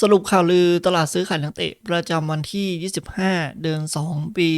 สรุปข่าวลือตลาดซื้อขายนักเตะประจำวันที่ 25 เดือน 2 ปี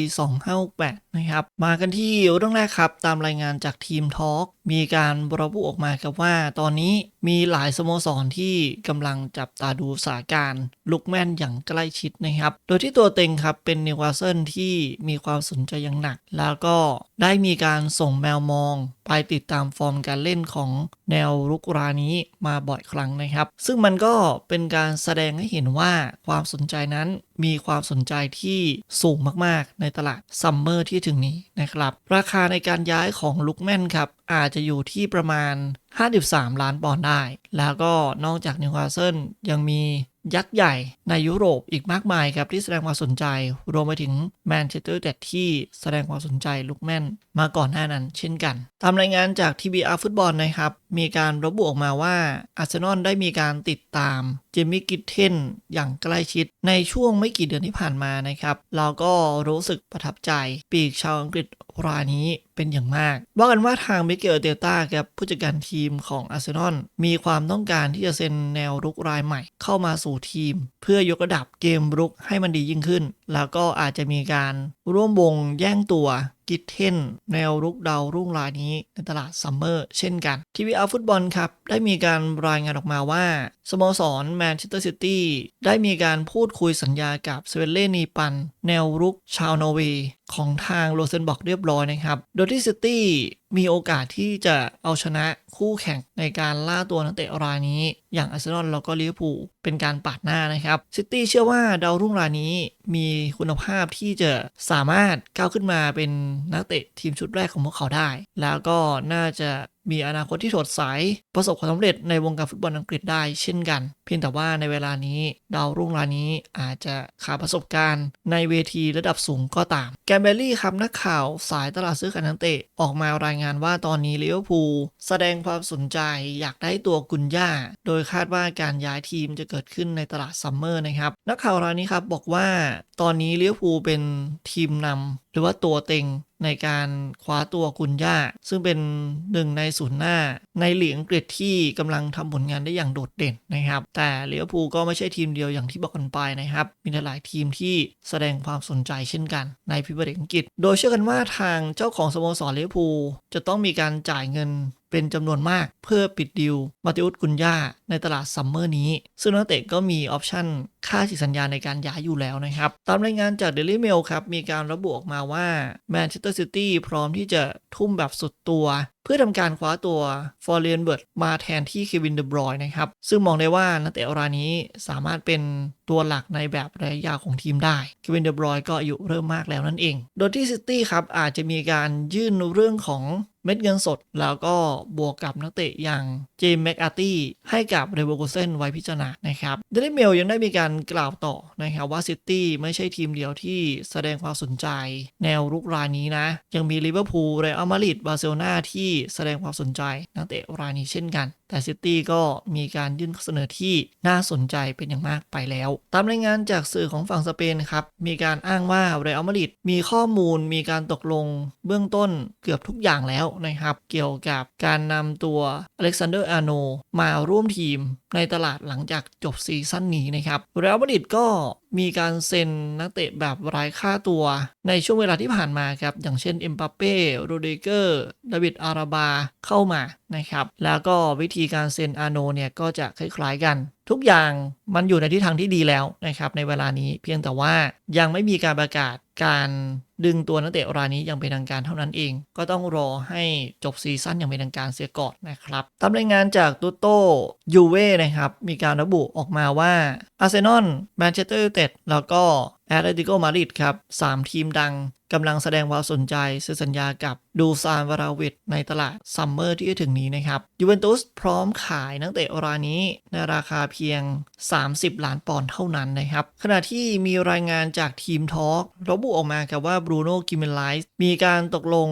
2568 นะครับ มากันที่เรื่องแรกครับ ตามรายงานจากทีมทอล์กมีการระบุออกมาครับว่า ตอนนี้มีหลายสโมสรที่กำลังจับตาดูสถานการณ์ลุกแม่นอย่างใกล้ชิดนะครับ โดยที่ตัวเต็งครับเป็นนิวคาสเซิลที่มีความสนใจอย่างหนัก แล้วก็ได้มีการส่งแมวมอง ไปติดตามฟอร์มการเล่นของแนวรุกรานี้มาบ่อยครั้งนะครับ ซึ่งมันก็เป็นการแสดงให้เห็นว่าความสนใจนั้นมีความสนใจที่สูงมากๆ ในตลาดซัมเมอร์ที่ถึงนี้นะครับ ราคาในการย้ายของลุกแมนครับอาจจะอยู่ที่ประมาณ 53 ล้านปอนด์ได้ แล้วก็นอกจากนิวคาสเซิลยังมี ยักษ์ใหญ่ในยุโรปอีกมากมายครับที่แสดงความสนใจ รวมไปถึงแมนเชสเตอร์เดดที่แสดงความสนใจลุกแมนมาก่อนหน้านั้นเช่นกัน ตามรายงานจาก TBR ฟุตบอลนะครับมีการระบุออกมาว่าอาร์เซนอลได้มีการติดตามเจมี่กิทเทนอย่างใกล้ชิดในช่วงไม่กี่เดือนที่ผ่านมานะครับเราก็รู้สึกประทับใจปีกชาวอังกฤษรายนี้เป็นอย่างมาก ว่ากันว่าทางมิเกลเตต้าครับผู้จัดการทีมของอาร์เซนอลมีความต้องการที่จะเซ็นแนวรุกรายใหม่เข้ามาสู่ทีม เพื่อยกระดับเกมรุกให้มันดียิ่งขึ้น แล้วก็อาจจะมีการร่วมวงแย่งตัว กิตเทนแนวรุกดาวรุ่งรายนี้ในตลาดซัมเมอร์เช่นกัน ทีวีอาฟุตบอลครับ ได้มีการรายงานออกมาว่า สโมสรแมนเชสเตอร์ซิตี้ได้มีการพูดคุยสัญญากับเซเวเล่นีปัน แนวรุกชาวนอร์เวย์ของทางโรเซนบอกเรียบร้อยนะครับ โดยที่ซิตี้มีโอกาสที่จะเอาชนะคู่แข่งในการล่าตัวนักเตะรายนี้ อย่างอาร์เซนอลแล้วก็ลิเวอร์พูลเป็นการปาดหน้านะครับซิตี้เชื่อว่าดาวรุ่งรายนี้มีคุณภาพที่จะสามารถก้าวขึ้นมาเป็นนักเตะทีมชุดแรกของพวกเขาได้ แล้วก็น่าจะ มีอนาคตที่สดใส ประสบความสำเร็จในวงการฟุตบอลอังกฤษได้เช่นกัน เพียงแต่ว่าในเวลานี้ดาวรุ่งรายนี้อาจจะขาดประสบการณ์ ในเวทีระดับสูงก็ตาม แกมเบลลี่ครับนักข่าวสายตลาดซื้อขายนักเตะออกมารายงานว่าตอนนี้ลิเวอร์พูลแสดงความสนใจอยากได้ตัวกุนย่า โดยคาดว่าการย้ายทีมจะเกิดขึ้นในตลาดซัมเมอร์นะครับ นักข่าวรายนี้ครับบอกว่าตอนนี้ลิเวอร์พูลเป็นทีมนำห รือว่าตัวเต็งในการคว้าตัวกุนย่า ซึ่งเป็นหนึ่งในศูนย์หน้า ในหลีกอังกฤษที่กำลังทำผลงานได้อย่างโดดเด่นนะครับ แต่เลี้ยวภูก็ไม่ใช่ทีมเดียวอย่างที่บอกกันไปนะครับ มีหลายทีมที่แสดงความสนใจเช่นกันในพิบเร์อังกฤษ โดยเชื่อกันว่าทางเจ้าของสโมสรเลี้ยวภูจะต้องมีการจ่ายเงินเป็นจำนวนมากเพื่อปิดดิวมาติอุสกุนย่าในตลาดซัมเมอร์นี้ ซึ่งนักเตะก็มีออปชั่น ค่าฉีกสัญญาในการย้ายอยู่แล้วนะครับ ตามรายงานจากเดลี่เมลครับ มีการระบุออกมาว่าแมนเชสเตอร์ซิตี้พร้อมที่จะทุ่มแบบสุดตัว เพื่อทำการคว้าตัวฟอร์เรนเบิร์ตมาแทนที่เควินเดบรอยนะครับ ซึ่งมองได้ว่านักเตะรายนี้สามารถเป็นตัวหลักในแบบระยะยาวของทีมได้เควินเดบรอยก็อายุเริ่มมากแล้วนั่นเอง โดยที่ซิตี้ครับอาจจะมีการยื่นเรื่องของเม็ดเงินสดแล้วก็บวกกับนักเตะอย่างเจมส์แม็กอาร์ตี้ให้กับเรเวอร์โกเซนไว้พิจารณานะครับเดลิเมลยังได้มีการกล่าวต่อนะครับว่าซิตี้ไม่ใช่ทีมเดียวที่แสดงความสนใจ แนวรุกรายนี้นะ ยังมีลิเวอร์พูลเรอัลมาดริดบาร์เซโลนาที่แสดงความสนใจนักเตะรายนี้เช่นกัน แต่ซิตี้ก็มีการยื่นข้อเสนอที่น่าสนใจเป็นอย่างมากไปแล้ว ตามรายงานจากสื่อของฝั่งสเปนครับ มีการอ้างว่าเรอัลมาดริดมีข้อมูลมีการตกลงเบื้องต้นเกือบทุกอย่างแล้วนะครับ เกี่ยวกับการนำตัวอเล็กซานเดอร์อาโนมาร่วมทีมในตลาดหลังจากจบซีซั่นนี้นะครับเรอัลมาดริดก็มีการเซ็นนักเตะแบบรายค่าตัว ในช่วงเวลาที่ผ่านมาครับ อย่างเช่นเอ็มปาเป้โรดิเกอร์ดาวิดอาราบาเข้ามานะครับ แล้วก็วิธีการเซ็นอาโนเนี่ย ก็จะคล้ายๆกัน ทุกอย่างมันอยู่ในทิศทางที่ดีแล้วนะครับในเวลานี้เพียงแต่ว่ายังไม่มีการประกาศการ ดึงตัวนักเตะรายนี้ย่างเป็นทางการเท่านั้นเอง ก็ต้องรอให้จบซีซั่นอย่างเป็นทางการเสียก่อนนะครับตามรายงานจากตุโตยูเว่นะครับ มีการระบุออกมาว่าอาร์เซนอลแมนเชสเตอร์ยูไนเต็ดแล้วก็แอตเลติโกมาริดครับสามทีมดังกำลังแสดงความสนใจซื้อสัญญากับดูซานวาราวิดในตลาดซัมเมอร์ที่จะถึงนี้นะครับยูเวนตุสพร้อมขายนักเตะรายนี้ในราคาเพียง 30 ล้านปอนด์เท่านั้นนะครับ ขณะที่มีรายงานจากทีมทอล์กระบุออกมาครับว่าบรูโน่กิมเมนไลส์มีการตกลง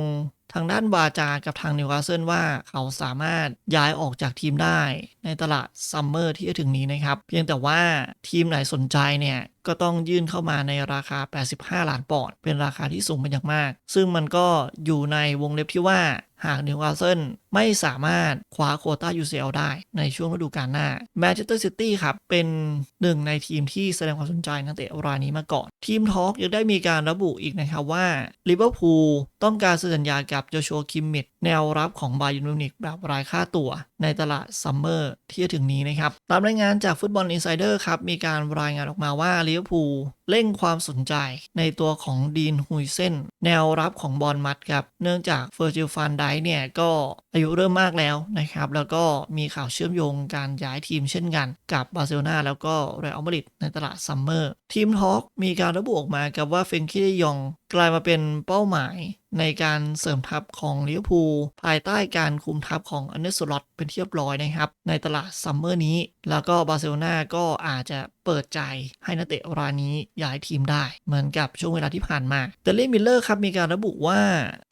ทางด้านวาจากับทางนิวคาสเซิลว่าเขาสามารถย้ายออกจากทีมได้ในตลาดซัมเมอร์ที่จะถึงนี้นะครับ เพียงแต่ว่าทีมไหนสนใจเนี่ย ก็ต้องยื่นเข้ามาในราคา 85 ล้านปอนด์เป็นราคาที่สูงเป็นอย่างมาก ซึ่งมันก็อยู่ในวงเล็บที่ว่าหากนิวคาสเซิลไม่สามารถคว้าโควต้า UCL ได้ในช่วงฤดูกาลหน้าแมนเชสเตอร์ซิตี้ครับ เป็นหนึ่งในทีมที่แสดงความสนใจนักเตะรายนี้มาก่อน ทีมทอล์กยังได้มีการระบุอีกนะครับว่าลิเวอร์พูลต้องการสัญญากับโจชัวคิมมิดแนวรับของบาเยิร์นมิวนิกแบบรายค่าตัวในตลาดซัมเมอร์ที่จะถึงนี้นะครับ ตามรายงานจากฟุตบอลอินไซเดอร์ครับมีการรายงานออกมาว่าลิเวอร์พูลเร่งความสนใจในตัวของดีนฮุยเซนแนวรับของบอลมัดครับ เนื่องจากเฟอร์จิลฟันไดเนี่ยก็อายุเริ่มมากแล้วนะครับ แล้วก็มีข่าวเชื่อมโยงการย้ายทีมเช่นกันกับบาร์เซโลนาแล้วก็เรอัลมาดริดในตลาดซัมเมอร์ ทีมทอกมีการระบุออกมากับว่าเฟนคิเดยองกลายมาเป็นเป้าหมายในการเสริมทัพของลิเวอร์พูลภายใต้การคุมทัพของอันเดอร์สล็อตเป็นที่เรียบร้อยนะครับ ในตลาดซัมเมอร์นี้ แล้วก็บาร์เซโลนาก็อาจจะเปิดใจให้นักเตะรายนี้ย้ายทีมได้ เหมือนกับช่วงเวลาที่ผ่านมาเดลลี่มิลเลอร์ครับมีการระบุว่า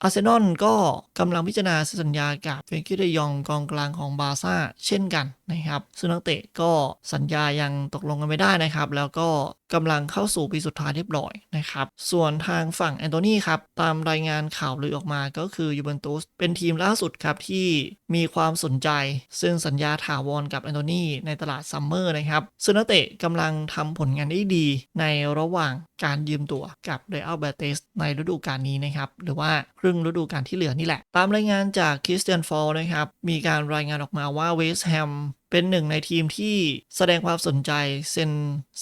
อาร์เซนอลก็กำลังพิจารณาสัญญากับเฟรนกี้เดยองกองกลางของบาร์ซ่าเช่นกันนะครับ ซึ่งนักเตะก็สัญญายังตกลงกันไม่ได้นะครับ แล้วก็กำลังเข้าสู่ปีสุดท้ายเรียบร้อยนะครับ ส่วนทางฝั่งแอนโทนีครับ ตามรายงานข่าวลือออกมาก็คือยูเวนตุสเป็นทีมล่าสุดครับที่มีความสนใจ ซึ่งสัญญาถาวรกับแอนโทนีในตลาดซัมเมอร์นะครับ ซึ่งนักเตะกำลังทำผลงานได้ดี ในระหว่างการยืมตัวกับเรอัลเบเตสในฤดูกาลนี้นะครับ หรือว่าครึ่งฤดูกาลที่เหลือนี่แหละตามรายงานจากคริสเตียนฟอลนะครับ มีการรายงานออกมาว่าเวสต์แฮม เป็นหนึ่งในทีมที่แสดงความสนใจเซ็น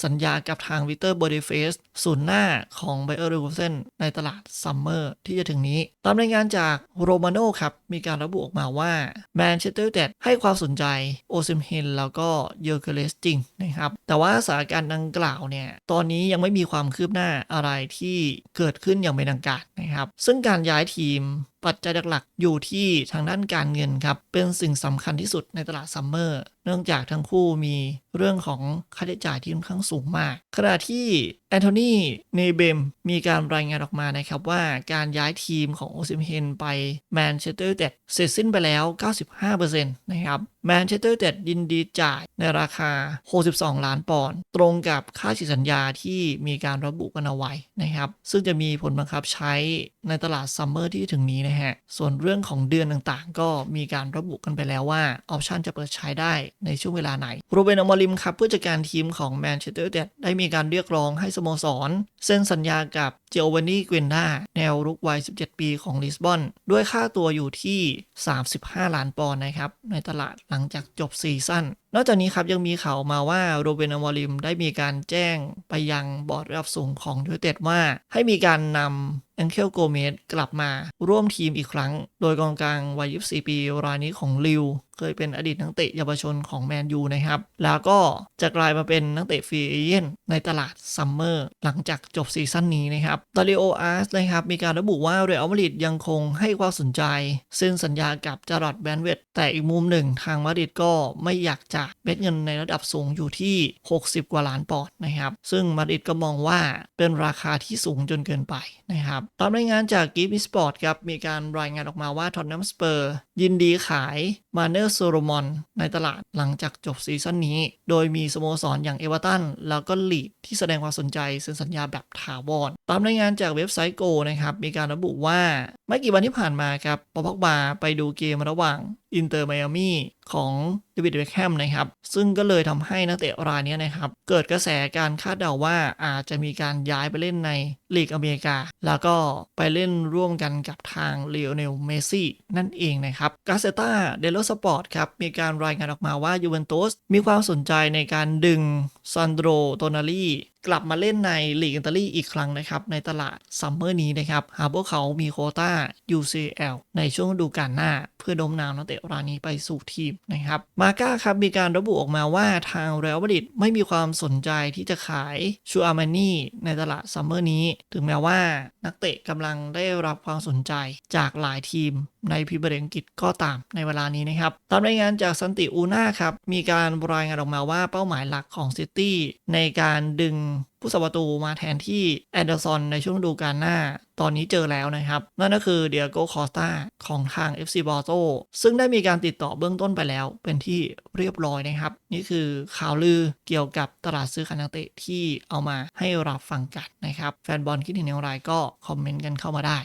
สัญญากับทางวิเตอร์บอดเฟสศูนย์หน้าของไบเออร์ r ูเซนในตลาดซัมเมอร์ที่จะถึงนี้ ตามรายงานจากโรมาโนครับ มีการระบุออกมาว่าแมนเชสเตอร์ d ดให้ความสนใจโอซิมเฮนแล้วก็เยอร์เกเลสจริงนะครับ แต่ว่าสถานการณ์ดังกล่าวเนี่ย ตอนนี้ยังไม่มีความคืบหน้าอะไรที่เกิดขึ้นอย่างเป็นทางการนะครับ ซึ่งการย้ายทีมปัจจัยหลักๆ อยู่ที่ทางด้านการเงินครับ เป็นสิ่งสำคัญที่สุดในตลาดซัมเมอร์เนื่องจากทั้งคู่มีเรื่องของค่าใช้จ่ายที่ค่อนข้างสูงมากขณะที่แอนโทนีเนเบมมีการรายงานออกมานะครับว่าการย้ายทีมของโอซิมเฮนไปแมนเชสเตอร์เด็ดเสร็จสิ้นไปแล้ว 95%นะครับแมนเชสเตอร์เด็ดยินดีจ่ายในราคา 62 ล้านปอนด์ตรงกับค่าฉีดสัญญาที่มีการระบุกันเอาไว้นะครับ ซึ่งจะมีผลบังคับใช้ในตลาดซัมเมอร์ที่ถึงนี้นะฮะ ส่วนเรื่องของเดือนต่างๆ ก็มีการระบุกันไปแล้วว่าออปชันจะเปิดใช้ได้ในช่วงเวลาไหนโรเบนอมอริมครับผู้จัดการทีมของแมนเชสเตอร์เดดได้มีการเรียกร้องให้สโมสร เซ็นสัญญากับ เจโอวานีเกวนดาแนวรุกวัย 17 ปีของลิสบอน ด้วยค่าตัวอยู่ที่ 35 ล้านปอนด์นะครับ ในตลาดหลังจากจบซีซั่นนอกจากนี้ครับยังมีข่าวมาว่าโรเบนอมอริมได้มีการแจ้งไปยังบอร์ดระดับสูงของยูเต็ดว่า ให้มีการนำแองเคลโกเมสกลับมาร่วมทีมอีกครั้ง โดยกองกลางวัย 24 ปีรายนี้ของลิว เคยเป็นอดีตนักเตะเยาวชนของแมนยูนะครับ แล้วก็จะกลายมาเป็นนักเตะฟรีเอเจนต์ในตลาดซัมเมอร์หลังจากจบซีซั่นนี้นะครับดาริโออาร์สนะครับมีการระบุว่าเรอัลมาดริดยังคงให้ความสนใจเซ็นสัญญากับจารอดแบนเวตแต่อีกมุมหนึ่งทางมาดริดก็ไม่อยากจะเม็ดเงินในระดับสูงอยู่ที่ 60 กว่าล้านปอนด์นะครับ ซึ่งมาดริดก็มองว่าเป็นราคาที่สูงจนเกินไปนะครับตามรายงานจากกิฟต์สปอร์ตครับมีการรายงานออกมาว่าทอนนัมสเปอร์ยินดีขายมาเนอร์โซโรมอนในตลาดหลังจากจบซีซั่นนี้ โดยมีสโมสรอย่างเอเวอร์ตันแล้วก็ลีดที่แสดงความสนใจเซ็นสัญญาแบบถาวรตามรายายงานจากเว็บไซต์โกนะครับ มีการระบุว่าไม่กี่วันที่ผ่านมาครับปอพ็อกบาไปดูเกมระหว่างอินเตอร์ไมอามี่ของเดวิดเบคแฮมนะครับ ซึ่งก็เลยทำให้นักเตะรายนี้นะครับ เกิดกระแสการคาดเดาว่าอาจจะมีการย้ายไปเล่นในลีกอเมริกา แล้วก็ไปเล่นร่วมกันกับทางเลโอเนลเมซี่นั่นเองนะครับกาเซตาเดโลสปอร์ตครับ มีการรายงานออกมาว่ายูเวนตุสมีความสนใจในการดึงซันโดรโตนาลี กลับมาเล่นในลีกอิตาลีอีกครั้งนะครับ ในตลาดซัมเมอร์นี้นะครับหากพวกเขามีโคต้า UCL ในช่วงฤดูกาลหน้า เพื่อโน้มนาวนักเตะรายนี้ไปสู่ทีมนะครับมาก้าครับมีการระบุออกมาว่าทางเรอัลมาดริดไม่มีความสนใจที่จะขายชูอามานี่ในตลาดซัมเมอร์นี้ ถึงแม้ว่านักเตะกำลังได้รับความสนใจจากหลายทีมในพรีเมียร์ลีกอังกฤษก็ตามในเวลานี้นะครับ ตามรายงานจากสันติอูน่าครับมีการรายงานออกมาว่าเป้าหมายหลักของซิตี้ในการดึงผู้สัประตูมาแทนที่แอนเดอร์สันในช่วงฤดูกาลหน้า ตอนนี้เจอแล้วนะครับ นั่นก็คือเดียโกคอสตาของทาง FC บอโตซึ่งได้มีการติดต่อเบื้องต้นไปแล้ว เป็นที่เรียบร้อยนะครับ นี่คือข่าวลือเกี่ยวกับตลาดซื้อคานาเตะที่เอามาให้รับฟังกันนะครับ แฟนบอลคิดเห็นอย่างไรก็คอมเมนต์กันเข้ามาได้